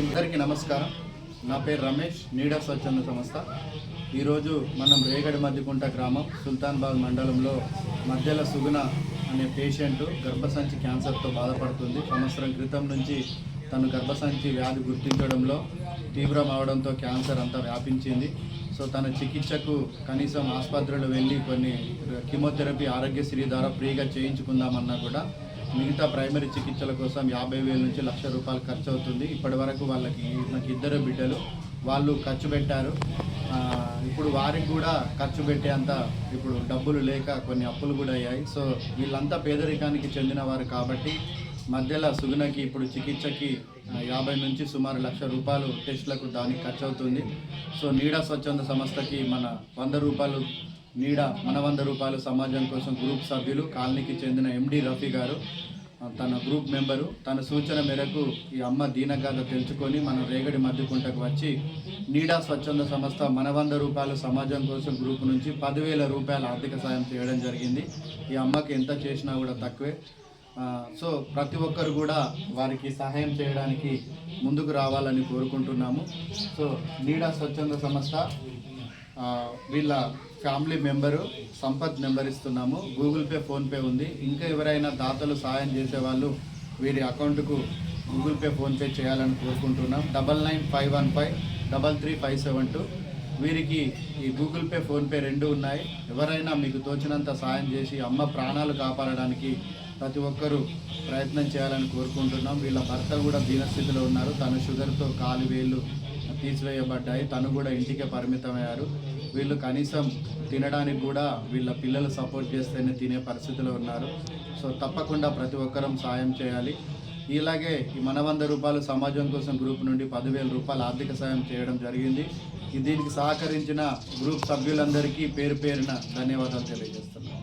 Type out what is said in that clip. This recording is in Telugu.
అందరికీ నమస్కారం. నా పేరు రమేష్ నీడా స్వచ్ఛంద సంస్థ. ఈరోజు మనం రేగడి మధ్యకుంట గ్రామం సుల్తాన్బాగ్ మండలంలో మధ్యల సుగుణ అనే పేషెంట్ గర్భసంచి క్యాన్సర్తో బాధపడుతుంది. సంవత్సరం క్రితం నుంచి తను గర్భసంచి వ్యాధి గుర్తించడంలో తీవ్రం అవడంతో క్యాన్సర్ అంతా వ్యాపించింది. సో తన చికిత్సకు కనీసం ఆసుపత్రిలో వెళ్ళి కొన్ని కీమోథెరపీ ఆరోగ్యశ్రీ ద్వారా ఫ్రీగా చేయించుకుందామన్నా కూడా మిగతా ప్రైమరీ చికిత్సల కోసం యాభై వేల నుంచి లక్ష రూపాయలు ఖర్చు అవుతుంది. ఇప్పటి వరకు వాళ్ళకి నాకు ఇద్దరు బిడ్డలు వాళ్ళు ఖర్చు పెట్టారు. ఇప్పుడు వారికి కూడా ఖర్చు పెట్టేంత ఇప్పుడు డబ్బులు లేక కొన్ని అప్పులు కూడా అయ్యాయి. సో వీళ్ళంతా పేదరికానికి చెందినవారు కాబట్టి మధ్యలో సుగుణకి ఇప్పుడు చికిత్సకి యాభై నుంచి సుమారు లక్ష రూపాయలు టెస్టులకు దానికి ఖర్చు అవుతుంది. సో నీడా స్వచ్ఛంద సంస్థకి మన వంద రూపాయలు నీడ మన వంద రూపాయలు సమాజం కోసం గ్రూప్ సభ్యులు కాలనీకి చెందిన ఎండి రఫీ గారు తన గ్రూప్ మెంబరు. తన సూచన మేరకు ఈ అమ్మ దీనగాథ తెలుసుకొని మన రేగడి మధ్యకుంటకు వచ్చి నీడా స్వచ్ఛంద సంస్థ మన వంద రూపాయలు సమాజం కోసం గ్రూప్ నుంచి పదివేల రూపాయల ఆర్థిక సాయం చేయడం జరిగింది. ఈ అమ్మకి ఎంత చేసినా కూడా తక్కువే. సో ప్రతి ఒక్కరు కూడా వారికి సహాయం చేయడానికి ముందుకు రావాలని కోరుకుంటున్నాము. సో నీడా స్వచ్ఛంద సంస్థ వీళ్ళ ఫ్యామిలీ మెంబరు సంపత్ నెంబర్ ఇస్తున్నాము. గూగుల్ పే ఫోన్పే ఉంది. ఇంకా ఎవరైనా దాతలు సాయం చేసేవాళ్ళు వీరి అకౌంట్కు గూగుల్ పే ఫోన్పే చేయాలని కోరుకుంటున్నాం. Double nine five one five double three five seven two. వీరికి ఈ గూగుల్ పే ఫోన్పే రెండు ఉన్నాయి. ఎవరైనా మీకు తోచినంత సాయం చేసి అమ్మ ప్రాణాలు కాపాడడానికి ప్రతి ఒక్కరూ ప్రయత్నం చేయాలని కోరుకుంటున్నాం. వీళ్ళ భర్త కూడా దీనస్థితిలో ఉన్నారు. తన షుగర్తో కాలు వేళ్ళు తీసివేయబడ్డాయి. తను కూడా ఇంటికే పరిమితమయ్యారు. వీళ్ళు కనీసం తినడానికి కూడా వీళ్ళ పిల్లలు సపోర్ట్ చేస్తేనే తినే పరిస్థితిలో ఉన్నారు. సో తప్పకుండా ప్రతి ఒక్కరం సాయం చేయాలి. ఇలాగే ఈ మన వంద రూపాయలు సమాజం కోసం గ్రూప్ నుండి పదివేల రూపాయలు ఆర్థిక సాయం చేయడం జరిగింది. దీనికి సహకరించిన గ్రూప్ సభ్యులందరికీ పేరు పేరున ధన్యవాదాలు తెలియజేస్తున్నాను.